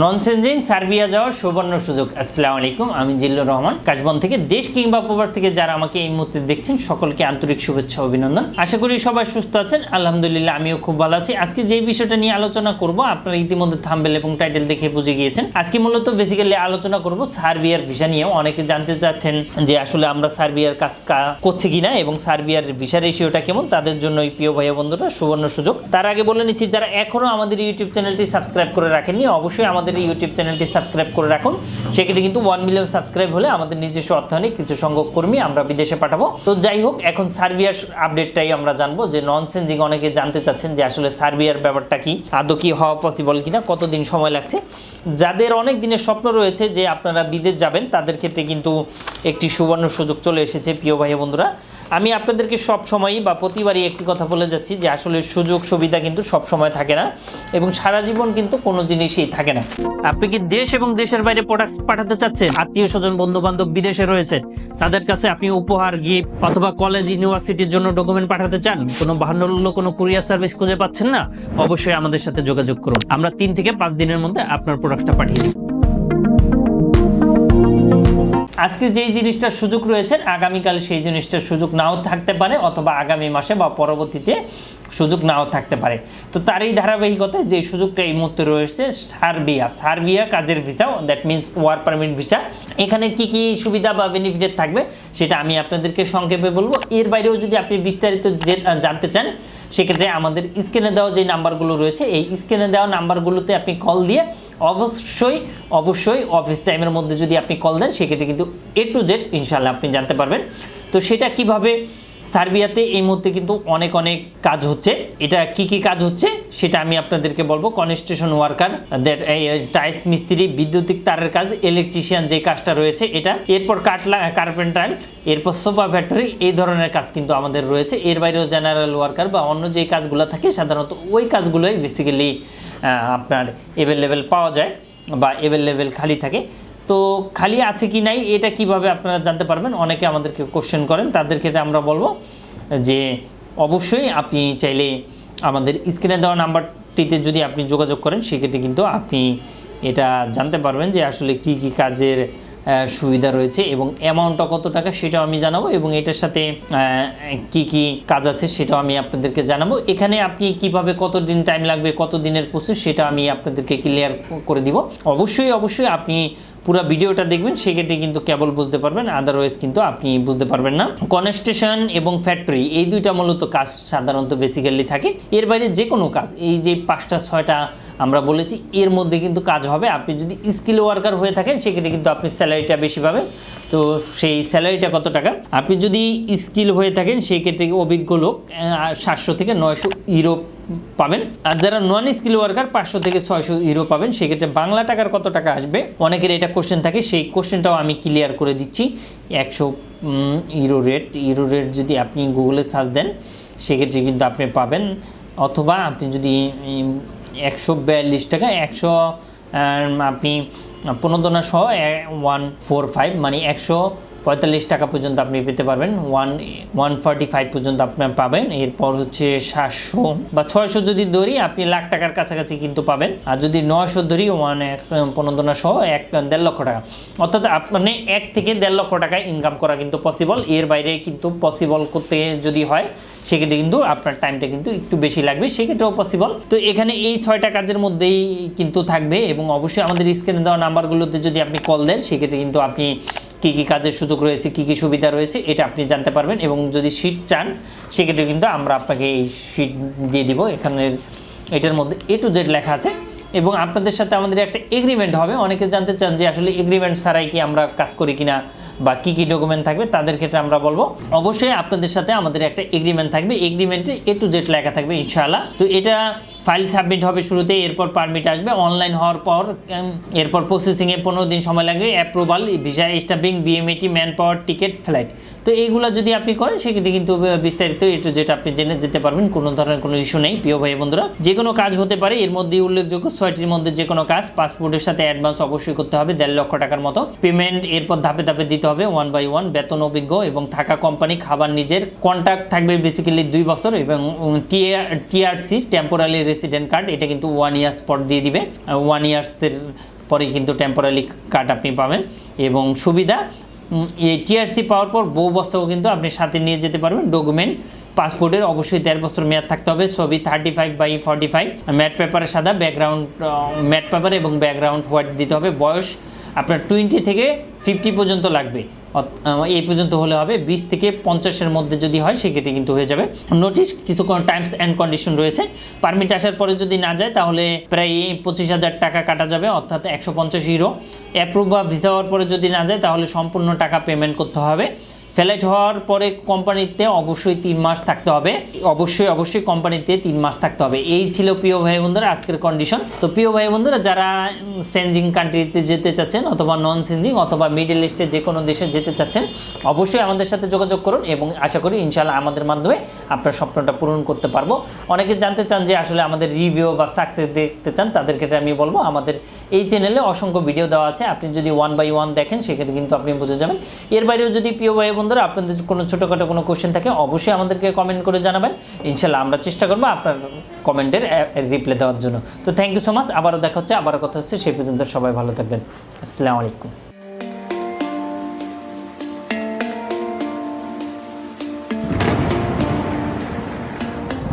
নন sensing Serbia যাওয়ার সুবর্ণ সুযোগ। আসসালামু আলাইকুম, আমি জিল্লুর রহমান। কাশবন থেকে দেশ কিংবা প্রবাস থেকে যারা আমাকে এই মুহূর্তে দেখছেন, সকলকে আন্তরিক শুভেচ্ছা, অভিনন্দন। আশা করি সবাই সুস্থ আছেন। আলহামদুলিল্লাহ, আমিও খুব ভালো আছি। আজকে যে বিষয়টা নিয়ে আলোচনা করব, আপনারা ইতিমধ্যে থাম্বেল এবং টাইটেল দেখে বুঝে গিয়েছেন। আজকে মূলত বেসিক্যালি আলোচনা করব সার্বিয়ার ভিসা নিয়ে অনেকে জানতে চাচ্ছেন যে আসলে আমরা সার্বিয়ার কাজ করছি কিনা এবং সার্বিয়ার ভিসা রেশিওটা কেমন? তাদের জন্য এই প্রিয় ভাইয়া বন্ধুরা সুবর্ণ সুযোগ। তার আগে বলে নিচ্ছি, যারা এখনও আমাদের ইউটিউব চ্যানেলটি সাবস্ক্রাইব করে রাখেননি, অবশ্যই আমাদের এই ইউটিউব চ্যানেলটি সাবস্ক্রাইব করে রাখুন। সেক্ষেত্রে কিন্তু ওয়ান মিলিয়ন সাবস্ক্রাইব হলে আমাদের নিজস্ব অর্থায়নে কিছু সংখ্যক কর্মী আমরা বিদেশে পাঠাবো। তো যাই হোক, এখন সার্বিয়ার আপডেটটাই আমরা জানব যে নন সেন্সিং অনেকে জানতে চাচ্ছেন যে আসলে সার্বিয়ার ব্যাপারটা কি, আদৌ কি হওয়া পসিবল কিনা, কতদিন সময় লাগছে। যাদের অনেক দিনের স্বপ্ন রয়েছে যে আপনারা বিদেশ যাবেন, তাদের ক্ষেত্রে কিন্তু একটি সুবর্ণ সুযোগ চলে এসেছে, প্রিয় ভাই বন্ধুরা। আমি আপনাদেরকে সব সময়ই বা প্রতিবারই একটি কথা বলে যাচ্ছি যে আসলে সুযোগ সুবিধা কিন্তু সব সময় থাকে না এবং সারা জীবন কিন্তু কোনো জিনিসই থাকে না। আপনি কি দেশ এবং দেশের বাইরে প্রোডাক্ট পাঠাতে চাচ্ছেন? আত্মীয় স্বজন বন্ধু বান্ধব বিদেশে রয়েছে। তাদের কাছে আপনি উপহার গিফট অথবা কলেজ ইউনিভার্সিটির জন্য ডকুমেন্ট পাঠাতে চান? কোনো বাহান্ন কোনো কুরিয়ার সার্ভিস খুঁজে পাচ্ছেন না? অবশ্যই আমাদের সাথে যোগাযোগ করুন। আমরা তিন থেকে পাঁচ দিনের মধ্যে আপনার প্রোডাক্টটা পাঠিয়ে দিই। আজকে যেই জিনিসটার সুযোগ রয়েছে, আগামীকাল সেই জিনিসটার সুযোগ নাও থাকতে পারে অথবা আগামী মাসে বা পরবর্তীতে সুযোগ নাও থাকতে পারে। তো তারই ধারাবাহিকতায় যে সুযোগটা এই মুহূর্তে রয়েছে, সার্বিয়া। সার্বিয়া কাজের visa that means work permit visa. এখানে কি কি সুবিধা বা বেনিফিটেড থাকবে সেটা আমি আপনাদেরকে সংক্ষেপে বলব। এর বাইরেও যদি আপনি বিস্তারিত জানতে চান, সেক্ষেত্রে আমাদের স্ক্রিনে দেওয়া যে নাম্বারগুলো রয়েছে, এই স্ক্রিনে দেওয়া নাম্বারগুলোতে আপনি কল দিয়ে অবশ্যই অবশ্যই অফিস টাইমের মধ্যে যদি আপনি কল দেন, সেক্ষেত্রে কিন্তু এ টু জেড ইনশাল্লাহ আপনি জানতে পারবেন। তো সেটা কীভাবে সার্বিয়াতে এই মুহূর্তে কিন্তু অনেক অনেক কাজ হচ্ছে। এটা কি কি কাজ হচ্ছে সেটা আমি আপনাদেরকে বলব। কনস্ট্রাকশন ওয়ার্কার, দ্যাট টাইস মিস্ত্রি, বিদ্যুতিক তারের কাজ, ইলেকট্রিশিয়ান যে কাজটা রয়েছে এটা। এরপর কাটলা, কার্পেন্টার, এরপর সোফা ফ্যাক্টরি, এই ধরনের কাজ কিন্তু আমাদের রয়েছে। এর বাইরেও জেনারেল ওয়ার্কার বা অন্য যে কাজগুলো থাকে সাধারণত ওই কাজগুলোই বেসিক্যালি আপনার অ্যাভেলেবেল পাওয়া যায় বা অ্যাভেলেবেল খালি থাকে। তো খালি আছে কি নাই, এটা কীভাবে আপনারা জানতে পারবেন? অনেকে আমাদেরকে কোশ্চেন করেন তাদের ক্ষেত্রে আমরা বলব যে অবশ্যই আপনি চাইলে আমাদের স্ক্রিনে দেওয়া নাম্বারটিতে যদি আপনি যোগাযোগ করেন, সেক্ষেত্রে কিন্তু আপনি এটা জানতে পারবেন যে আসলে কি কি কাজের সুবিধা রয়েছে এবং অ্যামাউন্টটা কত টাকা সেটাও আমি জানাব এবং এটার সাথে কি কি কাজ আছে সেটাও আমি আপনাদেরকে জানাব। এখানে আপনি কীভাবে কত দিন টাইম লাগবে কত দিনের প্রসেস সেটা আমি আপনাদেরকে ক্লিয়ার করে দিব। অবশ্যই অবশ্যই আপনি পুরো ভিডিওটা দেখবেন, সেক্ষেত্রে কিন্তু কেবল বুঝতে পারবেন আদারওয়াইজ কিন্তু আপনি বুঝতে পারবেন না। কনস্ট্রাকশন এবং ফ্যাক্টরি এই দুইটা মূলত কাজ সাধারণত বেসিক্যালি থাকে। এর বাইরে যে কোনো কাজ, এই যে পাঁচটা, ছয়টা আমরা বলেছি এর মধ্যে কিন্তু কাজ হবে। আপনি যদি স্কিল ওয়ার্কার হয়ে থাকেন, সেক্ষেত্রে কিন্তু আপনি স্যালারিটা বেশি পাবেন। তো সেই স্যালারিটা কত টাকা? আপনি যদি স্কিল হয়ে থাকেন সেই ক্ষেত্রে অভিজ্ঞ লোক সাতশো থেকে নয়শো ইউরো পাবেন। আর যারা নন স্কিল ওয়ার্কার পাঁচশো থেকে ছয়শো ইউরো পাবেন। সেক্ষেত্রে বাংলা টাকার কত টাকা আসবে? অনেকের এটা কোশ্চেন থাকে। সেই কোশ্চেনটাও আমি ক্লিয়ার করে দিচ্ছি। একশো ইউরো রেট ইউরো রেট যদি আপনি গুগলে সার্চ দেন, সেক্ষেত্রে কিন্তু আপনি পাবেন। অথবা আপনি যদি একশো বিয়াল্লিশ টাকা একশো আপনি প্রণোদনা সহ ওয়ান ফোর ফাইভ মানে একশো পঁয়তাল্লিশ টাকা পর্যন্ত আপনি পেতে পারবেন, ওয়ান ওয়ান ফর্টি ফাইভ পর্যন্ত আপনি পাবেন। এরপর হচ্ছে সাতশো বা ছয়শো যদি ধরি আপনি লাখ টাকার কাছাকাছি কিন্তু পাবেন। আর যদি নয়শো ধরি ওয়ান, এক প্রণোদনা সহ এক, দেড় লক্ষ টাকা। অর্থাৎ আপনি এক থেকে দেড় লক্ষ টাকা ইনকাম করা কিন্তু পসিবল এর বাইরে কিন্তু পসিবল করতে যদি হয়, সেক্ষেত্রে কিন্তু আপনার টাইমটা কিন্তু একটু বেশি লাগবে, সেক্ষেত্রেও পসিবল তো এখানে এই ছয়টা কাজের মধ্যেই কিন্তু থাকবে এবং অবশ্যই আমাদের স্ক্রিনে দেওয়া নাম্বারগুলোতে যদি আপনি কল দেন, সেক্ষেত্রে কিন্তু আপনি কী কী কাজের সুযোগ রয়েছে, কী কী সুবিধা রয়েছে, এটা আপনি জানতে পারবেন এবং যদি সিট চান, সেক্ষেত্রে কিন্তু আমরা আপনাকে এই সিট দিয়ে দিব। এখানে এটার মধ্যে এ টু জেড লেখা আছে এবং আপনাদের সাথে আমাদের একটা এগ্রিমেন্ট হবে। অনেকে জানতে চান যে আসলে এগ্রিমেন্ট ছাড়াই কি আমরা কাজ করি কিনা বা কি কি ডকুমেন্ট থাকবে, তাদের ক্ষেত্রে আমরা বলব। অবশ্যই আপনাদের সাথে আমাদের একটা এগ্রিমেন্ট থাকবে। এগ্রিমেন্টে এ টু জেড লেখা থাকবে, ইনশাআল্লাহ। তো এটা ফাইল সাবমিট হবে শুরুতে এরপর পারমিট আসবে। অনলাইন হওয়ার পর এরপর প্রসেসিংয়ে পনেরো দিন সময় লাগবে approval visa stamping BMET man power ticket flight তো এইগুলো যদি আপনি করেন, সেক্ষেত্রে কিন্তু বিস্তারিত একটু যেটা আপনি জেনে যেতে পারবেন, কোনো ধরনের কোনো ইস্যু নেই, প্রিয় ভাই বন্ধুরা। যে কোনো কাজ হতে পারে, এর মধ্যে উল্লেখযোগ্য, ছয়টির মধ্যে যে কোনো কাজ পাসপোর্টের সাথে অ্যাডভান্স অবশ্যই করতে হবে, দেড় লক্ষ টাকার মতো। পেমেন্ট এরপর ধাপে ধাপে দিতে হবে ওয়ান বাই ওয়ান বেতন অভিজ্ঞ এবং থাকা কোম্পানি খাবার নিজের। কন্ট্যাক্ট থাকবে বেসিক্যালি দুই বছর এবং টিআরসি টেম্পোরারি রেসিডেন্ট কার্ড এটা কিন্তু ওয়ান ইয়ার্স পর দিয়ে দিবে। ওয়ান ইয়ার্সের পরে কিন্তু টেম্পোরারি কার্ড আপনি পাবেন। এবং সুবিধা এই টিআরসি পাওয়ার পর বউ বস্তাও কিন্তু আপনি সাথে নিয়ে যেতে পারবেন। ডকুমেন্ট পাসপোর্টের অবশ্যই দেড় বছর মেয়াদ থাকতে হবে। ছবি thirty five by forty five matte পেপারের সাদা ব্যাকগ্রাউন্ড ম্যাট পেপার এবং ব্যাকগ্রাউন্ড হোয়াইট দিতে হবে। বয়স আপনার টোয়েন্টি থেকে ফিফটি পর্যন্ত লাগবে। এই পর্যন্ত হলে হবে বিশ থেকে পঞ্চাশের মধ্যে যদি হয়, সেক্ষেত্রে কিন্তু হয়ে যাবে। নোটিশ কিছু টাইমস অ্যান্ড কন্ডিশন রয়েছে। পারমিট আসার পরে যদি না যায়, তাহলে প্রায় পঁচিশ হাজার টাকা কাটা যাবে, অর্থাৎ একশো পঞ্চাশ ইউরো অ্যাপ্রুভ বা ভিসা হওয়ার পরে যদি না যায়, তাহলে সম্পূর্ণ টাকা পেমেন্ট করতে হবে। ফ্লাইট হওয়ার পরে কোম্পানিতে অবশ্যই তিন মাস থাকতে হবে। অবশ্যই অবশ্যই কোম্পানিতে তিন মাস থাকতে হবে। এই ছিল প্রিয় ভাই বন্ধুরা, আজকের কন্ডিশন তো প্রিয় ভাই বন্ধুরা, যারা সেনজিং কান্ট্রিতে যেতে চাচ্ছেন অথবা নন সেনজিং অথবা মিডল ইস্টে যে কোনো দেশে যেতে চাচ্ছেন, অবশ্যই আমাদের সাথে যোগাযোগ করুন এবং আশা করি ইনশাল্লাহ আমাদের মাধ্যমে আপনার স্বপ্নটা পূরণ করতে পারব। অনেকে জানতে চান যে আসলে আমাদের রিভিউ বা সাকসেস দেখতে চান, তাদের ক্ষেত্রে আমি বলব, আমাদের এই চ্যানেলে অসংখ্য ভিডিও দেওয়া আছে। আপনি যদি ওয়ান বাই ওয়ান দেখেন, সেক্ষেত্রে কিন্তু আপনি বুঝে যাবেন। এর বাইরেও যদি প্রিয় ভাই বন্ধুরা আপনাদের কোনো ছোটোখাটো কোনো কোশ্চেন থাকে, অবশ্যই আমাদেরকে কমেন্ট করে জানাবেন। ইনশাল্লাহ আমরা চেষ্টা করব আপনার কমেন্টের রিপ্লাই দেওয়ার জন্য। তো থ্যাংক ইউ সো মাচ আবারও দেখা হচ্ছে, আবারও কথা হচ্ছে। সেই পর্যন্ত সবাই ভালো থাকবেন। আসসালামু আলাইকুম।